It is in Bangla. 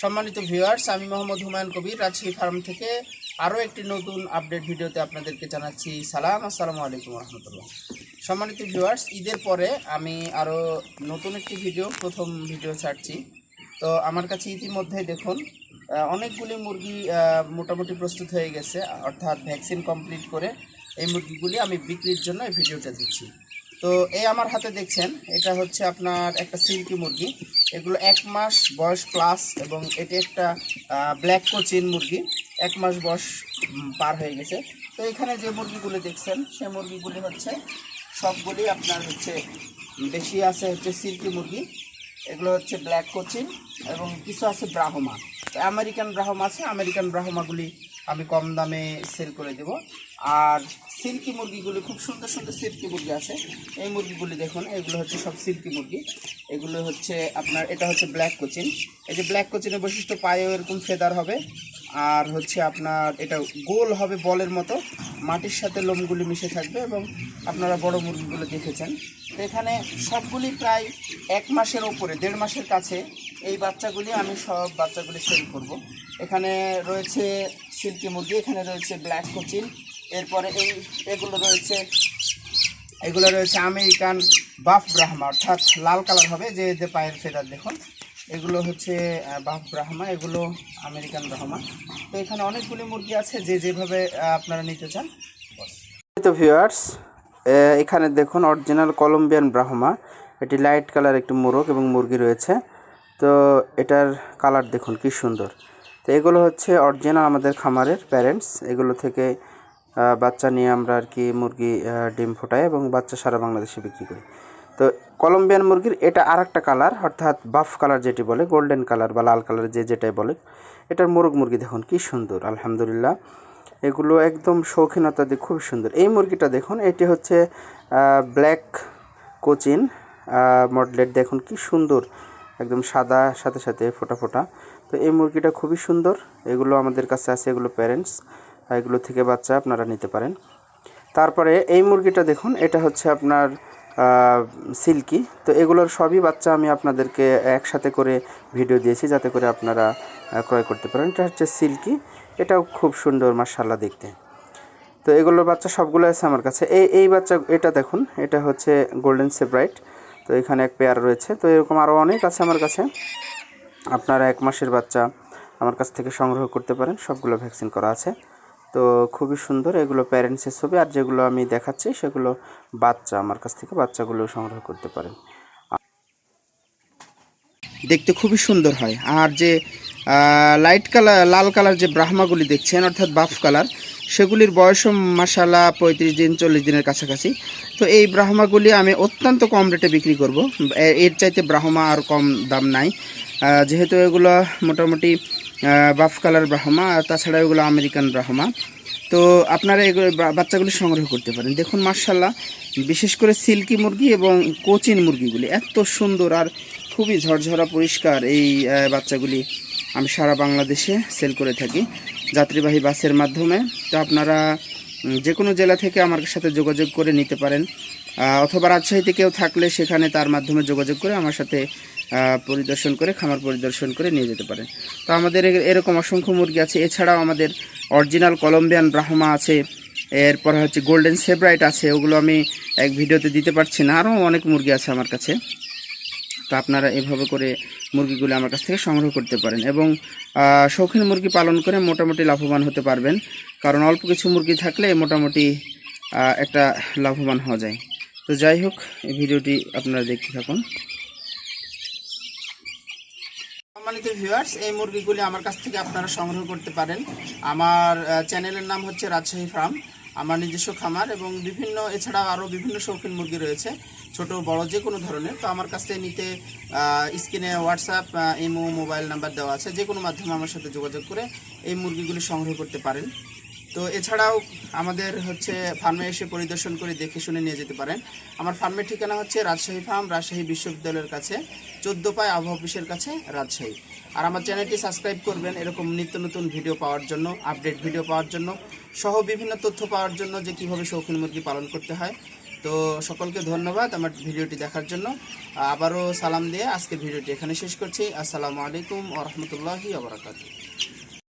সম্মানিত ভিউয়ার্স আমি মোহাম্মদ হুমায়ুন কবির। রাজশাহী ফার্ম থেকে আরও একটি নতুন আপডেট ভিডিওতে আপনাদেরকে জানাচ্ছি সালাম। আসসালামু আলাইকুম রহমতুল্লাহ সম্মানিত ভিউয়ার্স ঈদের পরে আমি আরও নতুন একটি ভিডিও প্রথম ভিডিও ছাড়ছি। তো আমার কাছে ইতিমধ্যে দেখুন অনেকগুলি মুরগি মোটামুটি প্রস্তুত হয়ে গেছে, অর্থাৎ ভ্যাকসিন কমপ্লিট করে এই মুরগিগুলি আমি বিক্রির জন্য এই ভিডিওটা দিচ্ছি। তো এই আমার হাতে দেখছেন, এটা হচ্ছে আপনার একটা সিল্কি মুরগি। এগুলো এক মাস বয়স প্লাস এবং এটি একটা ব্ল্যাক কোচিন মুরগি। এক মাস বয়স পার হয়ে গেছে। তো এখানে যে মুরগিগুলি দেখছেন, সে মুরগিগুলি হচ্ছে, সবগুলি আপনার হচ্ছে বেশি আছে হচ্ছে সিল্কি মুরগি। এগুলো হচ্ছে ব্ল্যাক কোচিন এবং কিছু আছে ব্রাহ্মা আমেরিকান ব্রাহ্মা আছে, আমেরিকান ব্রাহ্মাগুলি আমি কম দামে সেল করে দেব। আর সিল্কি মুরগিগুলি, খুব সুন্দর সুন্দর সিল্কি মুরগি আছে। এই মুরগিগুলি দেখুন, এগুলো হচ্ছে সব সিল্কি মুরগি। এগুলো হচ্ছে আপনার, এটা হচ্ছে ব্ল্যাক কোচিন এই যে ব্ল্যাক কোচিনের বৈশিষ্ট্য, পায়েও এরকম ফেদার হবে। আর হচ্ছে আপনার, এটা গোল হবে বলের মতো। মাটির সাথে লোমগুলি মিশে থাকবে এবং আপনারা বড় মুরগিগুলো দেখেছেন। তো এখানে সবগুলি প্রায় এক মাসের ওপরে, দেড় মাসের কাছে এই বাচ্চাগুলি আমি সব বাচ্চাগুলি সেল করব। এখানে রয়েছে সিল্কি মুরগি এখানে রয়েছে ব্ল্যাক কোচিন এরপরে এই এগুলো রয়েছে এগুলো রয়েছে আমেরিকান বাফ ব্রাহ্মা, অর্থাৎ লাল কালার হবে, যে যে পায়ের ফেদার দেখুন। এগুলো হচ্ছে বাফ ব্রাহ্মা, এগুলো আমেরিকান ব্রাহ্মা। তো এখানে অনেকগুলি মুরগি আছে, যে যেভাবে আপনারা নিতে চান। তো ভিউয়ার্স এখানে দেখুন অরিজিনাল কলম্বিয়ান ব্রাহ্মা। এটি লাইট কালার একটি মোরগ এবং মুরগি রয়েছে। তো এটার কালার দেখুন, কি সুন্দর। তো এগুলো হচ্ছে অরিজিনাল আমাদের খামারের প্যারেন্টস এগুলো থেকে বাচ্চা নিয়ে আমরা আর কি মুরগি ডিম ফোটাই এবং বাচ্চা সারা বাংলাদেশে বিক্রি করি। তো কলম্বিয়ান মুরগির এটা আর একটা কালার অর্থাৎ বাফ কালার যেটি বলে গোল্ডেন কালার বা লাল কালার যে যেটাই বলে, এটার মোরগ মুরগি দেখুন কি সুন্দর, আলহামদুলিল্লাহ। এগুলো একদম শৌখিনতা দিয়ে খুব সুন্দর। এই মুরগিটা দেখুন, এটি হচ্ছে ব্ল্যাক কোচিন মডেলের দেখুন কি সুন্দর একদম সাদা, সাথে সাথে ফোটা ফোটা। তো এই মুরগিটা খুবই সুন্দর। এগুলো আমাদের কাছে আছে, এগুলো প্যারেন্টস এগুলো থেকে বাচ্চা আপনারা নিতে পারেন। তারপরে এই মুরগিটা দেখুন, এটা হচ্ছে আপনার সিল্কি। তো এগুলোর সবই বাচ্চা আমি আপনাদেরকে একসাথে করে ভিডিও দিয়েছি, যাতে করে আপনারা ক্রয় করতে পারেন। এটা হচ্ছে সিল্কি। এটাও খুব সুন্দর মার্শাল্লাহ দেখতে। তো এগুলোর বাচ্চা সবগুলো আছে আমার কাছে। এই এই বাচ্চা, এটা দেখুন, এটা হচ্ছে গোল্ডেন সেব্রাইট তো এখানে এক পেয়ার রয়েছে। তো এরকম আরও অনেক আছে আমার কাছে। আপনারা এক মাসের বাচ্চা আমার কাছ থেকে সংগ্রহ করতে পারেন। সবগুলো ভ্যাকসিন করা আছে। তো খুবই সুন্দর এগুলো প্যারেন্টসের ছবি। আর যেগুলো আমি দেখাচ্ছি, সেগুলো বাচ্চা, আমার কাছ থেকে বাচ্চাগুলো সংগ্রহ করতে পারেন। দেখতে খুবই সুন্দর হয়। আর যে লাইট কালার লাল কালার যে ব্রাহ্মাগুলি দেখছেন, অর্থাৎ বাফ কালার সেগুলির বয়সও মাসালা পঁয়ত্রিশ দিন, চল্লিশ দিনের কাছাকাছি। তো এই ব্রাহ্মাগুলি আমি অত্যন্ত কম রেটে বিক্রি করব। এর চাইতে ব্রাহ্মা আর কম দাম নাই। যেহেতু এগুলো মোটামুটি বাফ কালার ব্রাহ্মা, আর তাছাড়া এগুলো আমেরিকান ব্রাহ্মা। তো আপনারা এগুলো বাচ্চাগুলি সংগ্রহ করতে পারেন। দেখুন মার্শাল্লাহ বিশেষ করে সিল্কি মুরগি এবং কোচিন মুরগিগুলি এত সুন্দর আর খুবই ঝরঝরা পরিষ্কার এই বাচ্চাগুলি আমি সারা বাংলাদেশে সেল করে থাকি। যাত্রীবাহী বাসের মাধ্যমে। তো আপনারা যে কোনো জেলা থেকে আমার সাথে যোগাযোগ করে নিতে পারেন। অথবা রাজশাহীতে কেউ থাকলে সেখানে তার মাধ্যমে যোগাযোগ করে আমার সাথে পরিদর্শন করে, খামার পরিদর্শন করে নিয়ে যেতে পারেন। তো আমাদের এরকম অসংখ্য মুরগি আছে। এছাড়াও আমাদের অরিজিনাল কলম্বিয়ান ব্রাহ্মা আছে। এরপর হচ্ছে গোল্ডেন সেব্রাইট আছে। ওগুলো আমি এক ভিডিওতে দিতে পারছি না। আরও অনেক মুরগি আছে আমার কাছে। তো আপনারা এভাবে করে মুরগিগুলো আমার কাছ থেকে সংগ্রহ করতে পারেন এবং শৌখিন মুরগি পালন করে মোটামুটি লাভবান হতে পারবেন। কারণ অল্প কিছু মুরগি থাকলে মোটামুটি একটা লাভবান হওয়া যায়। তো যাই হোক, এই ভিডিওটি আপনারা দেখতে থাকুন। সম্মানিত ভিউয়ার্স এই মুরগিগুলি আমার কাছ থেকে আপনারা সংগ্রহ করতে পারেন। আমার চ্যানেলের নাম হচ্ছে রাজশাহী ফার্ম আমার নিজস্ব খামার এবং বিভিন্ন এছাড়া আরও বিভিন্ন শৌখিন মুরগি রয়েছে, ছোট, বড়, যে কোনো ধরনের। তো আমার কাছে নিতে স্ক্রিনে হোয়াটসঅ্যাপ এমও মোবাইল নাম্বার দেওয়া আছে। যে কোনো মাধ্যমে আমার সাথে যোগাযোগ করে এই মুরগিগুলি সংগ্রহ করতে পারেন। তো এছাড়াও আমাদের হচ্ছে ফার্মে এসে পরিদর্শন করে দেখে শুনে নিয়ে যেতে পারেন। আমার ফার্মের ঠিকানা হচ্ছে রাজশাহী ফার্ম, রাজশাহী বিশ্ববিদ্যালয়ের কাছে, চোদ্দ পায় আবহাওয়া অফিসের কাছে রাজশাহী। আর আমার চ্যানেলটি সাবস্ক্রাইব করবেন এরকম নিত্য নতুন ভিডিও পাওয়ার জন্য, আপডেট ভিডিও পাওয়ার জন্য, সহ বিভিন্ন তথ্য পাওয়ার জন্য যে কীভাবে শৌখিন মুরগি পালন করতে হয়। তো সকলকে ধন্যবাদ আমার ভিডিওটি দেখার জন্য। আবারও সালাম দিয়ে আজকের ভিডিওটি এখানে শেষ করছি। আসসালামু আলাইকুম ওরহমতুল্লাহি আবরাকাতু